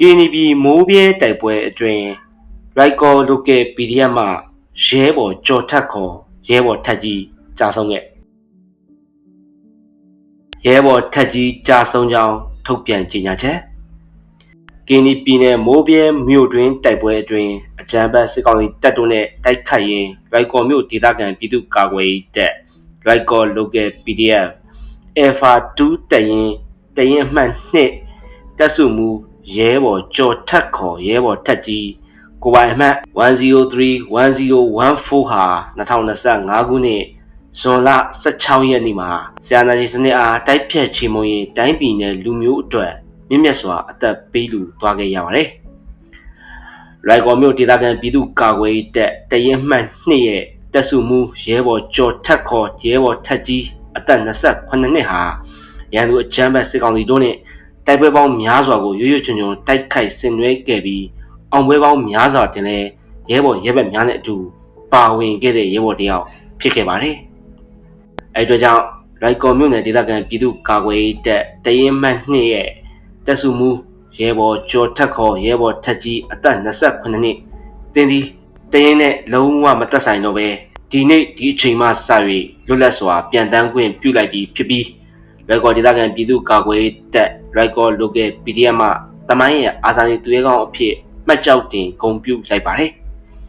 ကင်းနီပြည်မိုးပြဲတိုက်ပွဲအတွင်းရိုက်ကော်လိုကယ် PDF မှရဲဘော်ကြော်ထက်ခေါ်ရဲဘော်ထက်ကြီးကြာဆုံးခဲ့ရဲဘော်ထက်ကြီးကြာဆုံးကြောင်းထုတ်ပြန်ကြေညာချက်ကင်းနီပြည်နယ်မိုးပြဲမြို့တွင်တိုက်ပွဲအတွင်းအကြမ်းဖက်စစ်ကောင်စီတပ်တို့နဲ့တိုက်ခိုက်ရင်းရိုက်ကော်မြို့ဒေသခံပြည်သူ့ကာကွယ်ရေးတပ်ရိုက်ကော်လိုကယ် PDF Alpha 2တရင်တရင်မှတ်2တပ်စုမှု ရဲဘော်ကြော်ထက်ခေါ်ရဲဘော်ထက်ကြီးကိုပိုင်အမှတ်1031014ဟာ2025ခုနှစ်ဇွန်လ16ရက်နေ့မှာဆရာနာကြီးစနစ်အားတိုက်ဖြတ်ချေမှုန်းရင်တိုင်းပြည်နယ်လူမျိုးအတွက်မြင့်မြတ်စွာအသက်ပေးလူသွားခဲ့ရပါတယ်။ရိုက်ကော်မြို့ဒေသခံပြည်သူကာကွယ်ရေးတပ်တရင်မှတ်2ရဲ့တပ်စုမှုရဲဘော်ကြော်ထက်ခေါ်ရဲဘော်ထက်ကြီးအသက်28နှစ်ဟာရန်သူအကြမ်းဖက်စစ်ကောင်စီတို့နဲ့ တိုက်ပွဲပေါင်းများစွာကိုရွရွချွံချွံတိုက်ခိုက်ဆင်နွှဲခဲ့ပြီးအောင်ပွဲပေါင်းများစွာတင်လဲရဲဘော်ရဲဘက်များနဲ့အတူပါဝင်ခဲ့တဲ့ရဲဘော်တယောက်ဖြစ်ခဲ့ပါတယ်။အဲအတွက်ကြောင့်ရိုက်ကော်မြို့နယ်ဒေသခံပြည်သူကာကွယ်ရေးတပ်တရင်မှတ်2ရဲ့တပ်စုမှုရဲဘော်ကျော်ထက်ခေါ်ရဲဘော်ထက်ကြီးအသက်28နှစ်တင်းဒီတရင်နဲ့လုံးဝမသက်ဆိုင်တော့ပဲဒီနေ့ဒီအချိန်မှစ၍လွတ်လပ်စွာပြန်တန်းခွင့်ပြုလိုက်ပြီးဖြစ်ပြီး ရိုက်ကော်ဒေသခံပြည်သူကာကွယ်ရေးတပ်ရိုက်ကော် local PDF မှတမိုင်းရဲ့အာဇာနည်သူရဲကောင်းအဖြစ်မှတ်ကြောက်တင်ဂုဏ်ပြုလိုက်ပါတယ်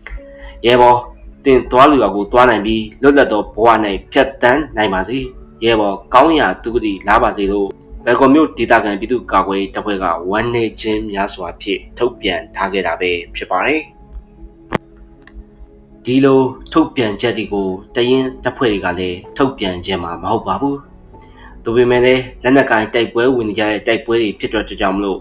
။ရဲဘော်တင်သွားလူရကိုသွားနိုင်ပြီးလွတ်လပ်သောဘဝ၌ဖြတ်တန်းနိုင်ပါစေ။ရဲဘော်ကောင်းရာသူကတိလာပါစေလို့ဘယ်ကော်မျိုးဒေတာကန်ပြည်သူကာကွယ်တပ်ဖွဲ့ကဝမ်းနေခြင်းများစွာဖြင့်ထုတ်ပြန်ထားခဲ့တာပဲဖြစ်ပါတယ်။ဒီလိုထုတ်ပြန်ချက်တွေကိုတရင်တပ်ဖွဲ့တွေကလည်းထုတ်ပြန်ခြင်းမှာမဟုတ်ပါဘူး။ ဒါပေမဲ့လည်းလက်နက်ကင်တိုက်ပွဲဝင်ကြတဲ့တိုက်ပွဲတွေဖြစ်တော့ကြောင်မလို့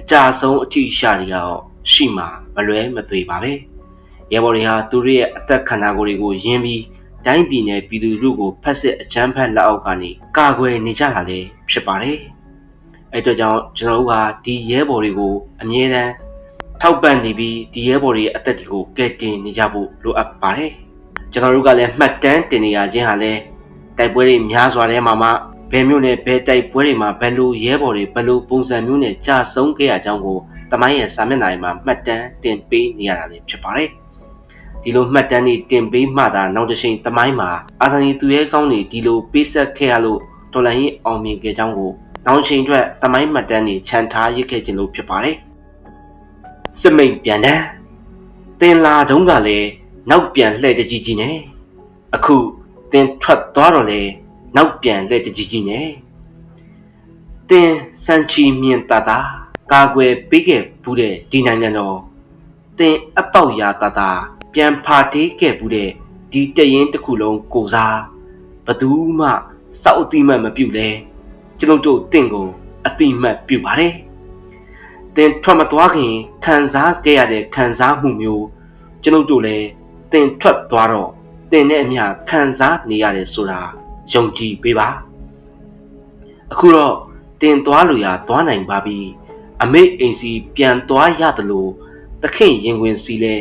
အကြဆုံးအထိရှာတွေရောရှိမှမလွဲမသွေပါပဲ။ရဲဘော်တွေဟာသူတို့ရဲ့အသက်ခန္ဓာကိုယ်တွေကိုယင်းပြီးတိုင်းပြည်နယ်ပြည်သူလူကိုဖက်စစ်အကြမ်းဖက်လက်အောက်ကနေကာကွယ်နေကြတာလည်းဖြစ်ပါတယ်။အဲ့အတွက်ကြောင့်ကျွန်တော်တို့ကဒီရဲဘော်တွေကိုအမြဲတမ်းထောက်ပံ့နေပြီးဒီရဲဘော်တွေရဲ့အသက်တွေကိုကယ်တင်နေကြဖို့လိုအပ်ပါတယ်။ကျွန်တော်တို့ကလည်းမှတ်တမ်းတင်နေရခြင်းဟာလည်းတိုက်ပွဲတွေများစွာထဲမှာမှ ဘယ်မျိုးနဲ့ဘယ်တိုက်ပွဲတွေမှာဘယ်လိုရဲဘော်တွေဘယ်လိုပုံစံမျိုးနဲ့ကြာဆုံးခဲ့ရကြောင်းကိုတမိုင်းရဲ့စာမျက်နှာမှာမှတ်တမ်းတင်ပေးနေရတာလည်းဖြစ်ပါတယ်။ဒီလိုမှတ်တမ်းတွေတင်ပေးမှသာနောက်တစ်ချိန်တမိုင်းမှာအာသန်ရီသူရဲကောင်းတွေဒီလိုပေးဆက်ခဲ့ရလို့တော်လန်ရေးအောင်မြင်ခဲ့ကြောင်းကိုနောက်ချိန်အတွက်တမိုင်းမှတ်တမ်းတွေခြံထားရစ်ခဲ့ခြင်းလို့ဖြစ်ပါတယ်။စစ်မိန်ပြန်တဲ့တင်လာတုန်းကလည်းနောက်ပြန်လှည့်တကြီးကြီးနဲ့အခုတင်ထွက်သွားတော့လေ နောက်ပြန်လှည့်တကြီးကြီးနဲ့တင်စန်ချီမြင်တာတာကာကွယ်ပေးခဲ့ဘူးတဲ့ဒီနိုင်ငံတော်တင်အပေါက်ရာတာတာပြန်ဖာတေးခဲ့ဘူးတဲ့ဒီတရင်တစ်ခုလုံးကိုစားဘသူမှစောက်အတိမတ်မပြုတ်လဲကျွန်တော်တို့တင့်ကိုအတိမတ်ပြုတ်ပါတယ်တင်ထွက်မသွားခင်ခံစားခဲ့ရတဲ့ခံစားမှုမျိုးကျွန်ုပ်တို့လည်းတင်ထွက်သွားတော့တင်နဲ့အမျှခံစားနေရတယ်ဆိုတာ ယုံကြည်ပေးပါအခုတော့တင်သွားလို့ရသွားနိုင်ပါပြီအမေအိမ်စီပြန်သွားရတယ်လို့တခင်ရင်ခွင်စီလဲ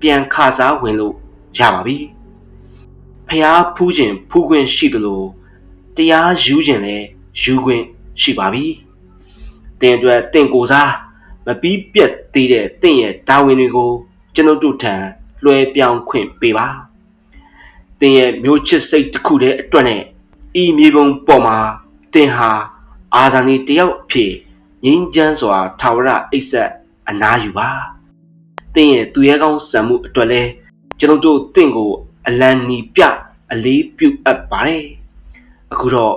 ပြန်ခါစားဝင်လို့ရပါပြီဖះဖူးခြင်းဖူးခွင့်ရှိတယ်လို့တရားယူခြင်းလဲယူခွင့်ရှိပါပြီတင်အတွက်တင်ကိုစားမပြီးပြတ်သေးတဲ့တင့်ရဲ့ဒါဝင်တွေကိုကျွန်ုပ်တို့ထံလွှဲပြောင်းခွင့်ပေးပါ တင်ရဲ့မျိုးချစ်စိတ်တစ်ခုတည်းအတွက်နဲ့ဤမြေပုံပေါ်မှာတင်ဟာအာဇာနည်တယောက်အဖြစ်ငြိမ်းချမ်းစွာထာဝရအိပ်ဆက်အနားယူပါတင်ရဲ့သူရဲကောင်းစံမှုအတွက်လဲကျွန်ုပ်တို့တင့်ကိုအလံနီပြအလေးပြုအပ်ပါတယ်အခုတော့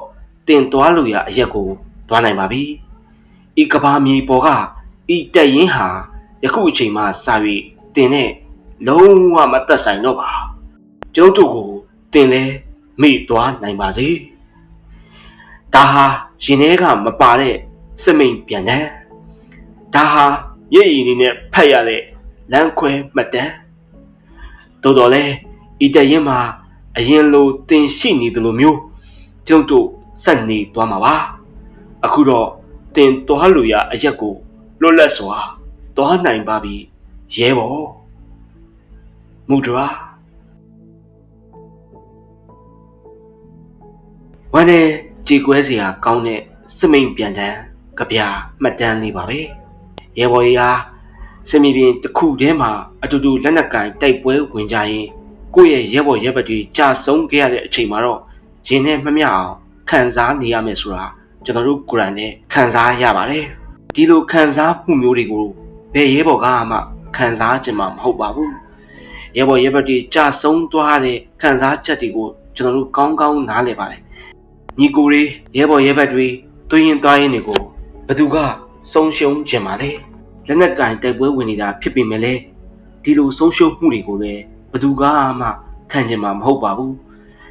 တင်သွားလို့ရအရက်ကိုသွားနိုင်ပါပြီဤကဘာမြေပေါ်ကဤတက်ရင်ဟာယခုအချိန်မှစ၍တင်နဲ့လုံးဝမသက်ဆိုင်တော့ပါကျုပ်တို့ကို တင်လဲမိသွားနိုင်ပါစေဒါဟာရင်ထဲကမပါတဲ့စမိန်ပြန်တယ်ဒါဟာရည်ရည်နေနဲ့ဖတ်ရတဲ့လမ်းခွဲမှတ်တမ်းတော်တော်လဲဤတရင်မှာအရင်လိုတင်ရှိနေတယ်လို့မျိုးကျုပ်တို့ဆက်နေသွားမှာပါအခုတော့တင်သွားလို့ရအရက်ကိုလွတ်လပ်စွာသွားနိုင်ပါပြီရဲဘော်မူဒရာ ဝမ်းနဲ့ကြေကွဲစရာကောင်းတဲ့စမိန်ပြန်တန်းကြပြမှတ်တမ်းလေးပါပဲရဲဘော်ကြီးဟာစင်မီပြင်တစ်ခုတည်းမှာအတူတူလက်နက်ကင်တိုက်ပွဲဝင်ကြရင်ကိုယ့်ရဲ့ရဲဘော်ရဲဘက်တွေကြာဆုံးခဲ့ရတဲ့အချိန်မှာတော့ရင်နဲ့မမျှအောင်ခံစားနေရမယ်ဆိုတာကျွန်တော်တို့ကိုယ်တိုင်နဲ့ခံစားရပါတယ်ဒီလိုခံစားမှုမျိုးတွေကိုဘယ်ရဲဘော်ကမှခံစားချင်မှာမဟုတ်ပါဘူးရဲဘော်ရဲဘက်တွေကြာဆုံးသွားတဲ့ခံစားချက်တွေကိုကျွန်တော်တို့ကောင်းကောင်းနားလည်ပါတယ် ညီကိုတွေရဲဘော်ရဲဘက်တွေတွင်ရင်သွားရင်တွေကိုဘသူကဆုံးရှုံးကြမှာလဲလက်နက်ကင်တိုက်ပွဲဝင်နေတာဖြစ်ပေမဲ့လည်းဒီလိုဆုံးရှုံးမှုတွေကိုလည်းဘသူကမှခံကြမှာမဟုတ်ပါဘူး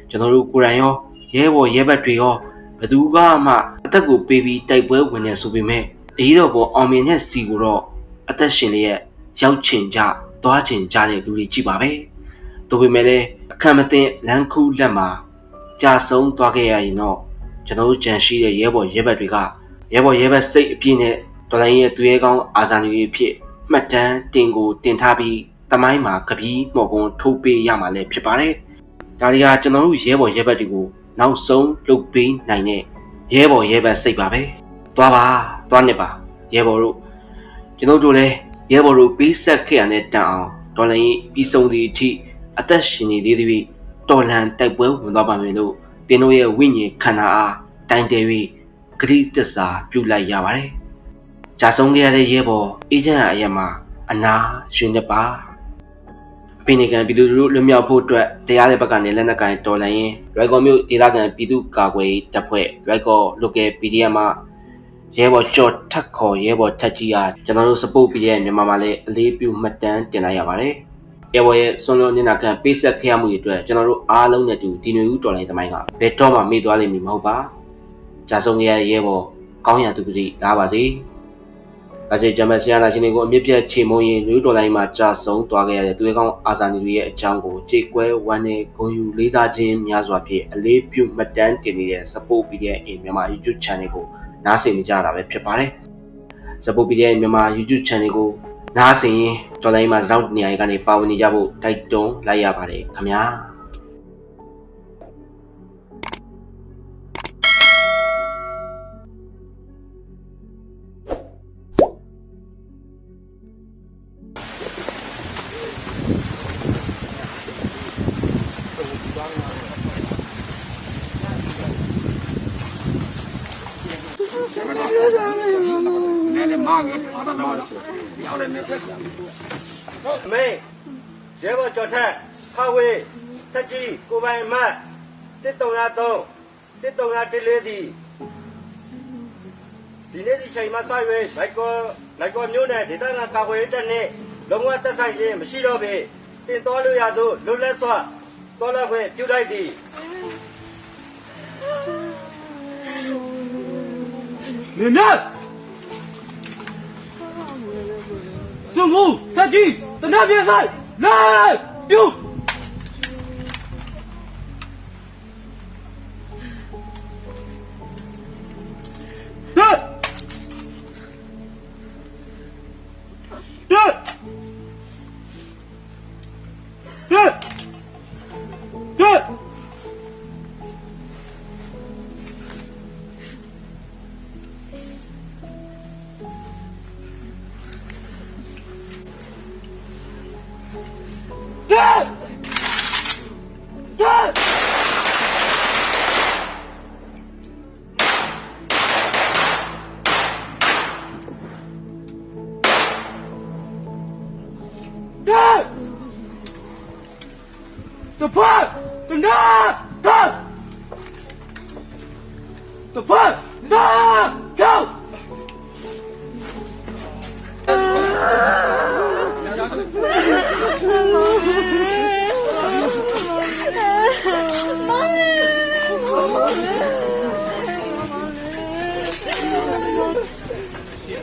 ကျွန်တော်တို့ကိုယ်တိုင်ရောရဲဘော်ရဲဘက်တွေရောဘသူကမှအသက်ကိုပေးပြီးတိုက်ပွဲဝင်နေဆိုပေမဲ့အရေးတော်ပေါ်အောင်မြင်တဲ့စီကိုတော့အသက်ရှင်လျက်ရောက်ချင်ကြသွားချင်ကြတဲ့လူတွေကြည့်ပါပဲ။ဒါပေမဲ့လည်းအခက်မသိလမ်းခုလက်မှာ ကြာဆုံးသွားခဲ့ရရင်တော့ကျွန်တော်တို့ကြံရှိတဲ့ရဲဘော်ရဲဘက်တွေကရဲဘော်ရဲဘက်စိတ်အပြည့်နဲ့တော်လိုင်းရဲ့သူရဲကောင်းအာဇာနည်အဖြစ်မှတ်တမ်းတင်ကိုတင်ထားပြီးတမိုင်းမှာကပီးမော်ကွန်ထိုးပေးရမှာလည်းဖြစ်ပါတယ်။ဒါတွေကကျွန်တော်တို့ရဲဘော်ရဲဘက်တွေကိုနောက်ဆုံးလုပ်ပေးနိုင်တဲ့ရဲဘော်ရဲဘက်စိတ်ပါပဲ။သွားပါသွားနေပါရဲဘော်တို့ကျွန်တော်တို့လည်းရဲဘော်တို့ပေးဆက်ခဲ့ရတဲ့တန်အောင်ဒေါ်လာရင်ပြီးဆုံးသည့်အထိအသက်ရှင်နေသေးသည် တော်လန်တိုက်ပွဲဝင်သွားပါမယ်လို့တင်းတို့ရဲ့ဝိညာဉ်ခန္ဓာအားတိုင်တယ်၍ဂရိတစ္ဆာပြုလိုက်ရပါတယ်။ကြာဆုံးခဲ့ရတဲ့ရဲဘော်အေဂျင့်အရက်မှာအနာရှင်နေပါအပိနေကန်ပြည်သူတို့လွတ်မြောက်ဖို့အတွက်တရားတဲ့ဘက်ကနေလက်နက်ကင်တော်လှန်ရင်ရိုက်ကော်မြို့ဒေသခံပြည်သူကာကွယ်ရေးတပ်ဖွဲ့ရိုက်ကော် local PDF မှာရဲဘော်ကြော်ထက်ခေါ်ရဲဘော်ထက်ကြီးအားကျွန်တော်တို့ support ပြီးတဲ့မြန်မာမှာလည်းအလေးပြုမှတ်တမ်းတင်လိုက်ရပါတယ်။ ရဲဘော်ရဲ့ဆွန်လွန်နေနာခံပေးဆက်ခရမှုတွေအတွက်ကျွန်တော်တို့အားလုံးနဲ့တူဒီနွေဦးတော်လိုင်းသမိုင်းကဘယ်တော့မှမေ့သွားလိမ့်မည်မဟုတ်ပါ။ကြာဆုံးရရဲဘော်ကောင်းရသူကတိလာပါစေ။အစေဂျမတ်ဆီယနာရှင်တွေကိုအမြင့်ပြတ်ချေမုံရင်နွေဦးတော်လိုင်းမှာကြာဆုံးသွားခဲ့ရတဲ့သူရဲကောင်းအာဇာနည်တွေရဲ့အကြောင်းကိုကြေကွဲဝမ်းနဲ့ဂုဏ်ယူလေးစားခြင်းများစွာဖြင့်အလေးပြုမှတ်တမ်းတင်နေတဲ့ support ပြီးတဲ့အင်မြန်မာ YouTube channel ကိုနားဆင်နေကြတာပဲဖြစ်ပါတယ်။ support ပြီးတဲ့မြန်မာ YouTube channel ကို နားဆင်ရင်တော်လိုင်းမှာတောက်နေရာကနေပါဝင်နေကြဖို့တိုက်တွန်းလိုက်ရပါတယ်ခင်ဗျာ။ အမေရဲဘော်ကျော်ထက်ခဝေးတက်ကြီးကိုပိုင်မတ်1303 1314စီဒီနေ့ဒီချိန်မှာစရွေးလိုက်ကောလိုက်ကောမျိုးနဲ့ဒေသနာကာကွယ်ရေးတပ်နဲ့လုံးဝတက်ဆိုင်ခြင်းမရှိတော့ပေတင်တော်လို့ရသို့လွတ်လပ်စွာတော်လာခွင့်ပြုလိုက်သည်မင်းများ သူမူတက်ကြီးတနပြေဆိုင်လာပြု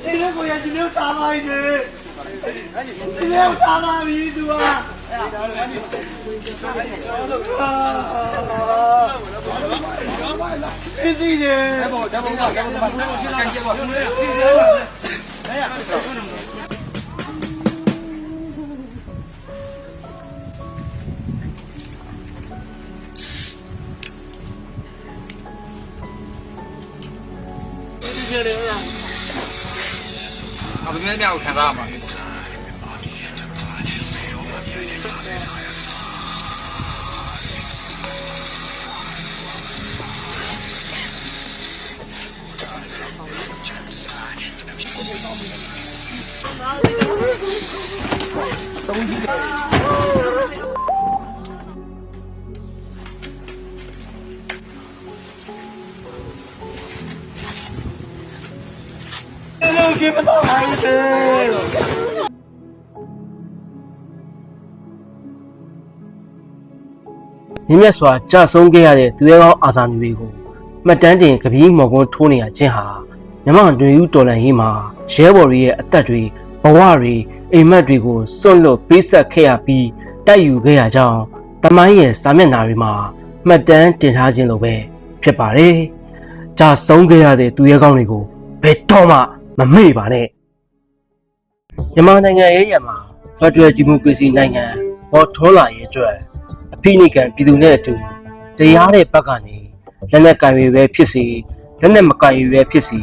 ဒီလိုကိုရဒီလိုထားပါနေဒီလို ထားပါပြီသူကအေးဒီနေဘောဓ မ္မကဓမ္မကကန်ကျေကောအပင်းများကိုခံစားရမှာဖြစ်မြင့်မြတ်စွာကြာဆုံးခဲ့ရတဲ့သူရဲကောင်းအာဇာနည်တွေကိုမှတ်တမ်းတင်ကပီးမော်ကွန်းထိုးနေရခြင်းဟာမြမတွင်ယူတော်လန်ရေးမှာရဲဘော်တွေရဲ့အသက်တွေဘဝတွေအိမ်မက်တွေကိုစွန့်လွတ်ပေးဆက်ခဲ့ရပြီးတိုက်ယူခဲ့ရကြောင်းတမိုင်းရဲ့စာမျက်နှာတွေမှာမှတ်တမ်းတင်ထားခြင်းလိုပဲဖြစ်ပါတယ်။ကြာဆုံးခဲ့ရတဲ့သူရဲကောင်းတွေကိုဘယ်တော့မှ မမေ့ပါနဲ့။မြန်မာနိုင်ငံရဲ့ရမှာ Federal Democracy နိုင်ငံပေါ်ထွန်းလာရေးအတွက်အဖိနိကံပြည်သူနဲ့အတူတရားတဲ့ဘက်ကနေလက်နက်ကင်တွေပဲဖြစ်စီလက်နက်မကင်တွေပဲဖြစ်စီ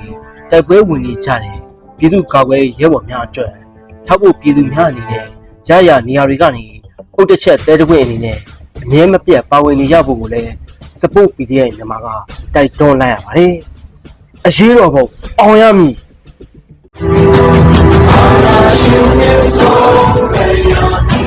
တိုက်ပွဲဝင်နေကြတယ်ပြည်သူကာကွယ်ရေးရဲဘော်များအတွက်ထောက်ဖို့ပြည်သူများအနေနဲ့ရရနေရာတွေကနေအုတ်တစ်ချက်တဲတပွင့်အနေနဲ့အမြဲမပြတ်ပါဝင်နေရဖို့ကိုလည်း support PDF မြန်မာကတိုက်တွန်းလိုက်ရပါတယ်အရေးတော်ပုံအောင်ရမည် Our you. will soar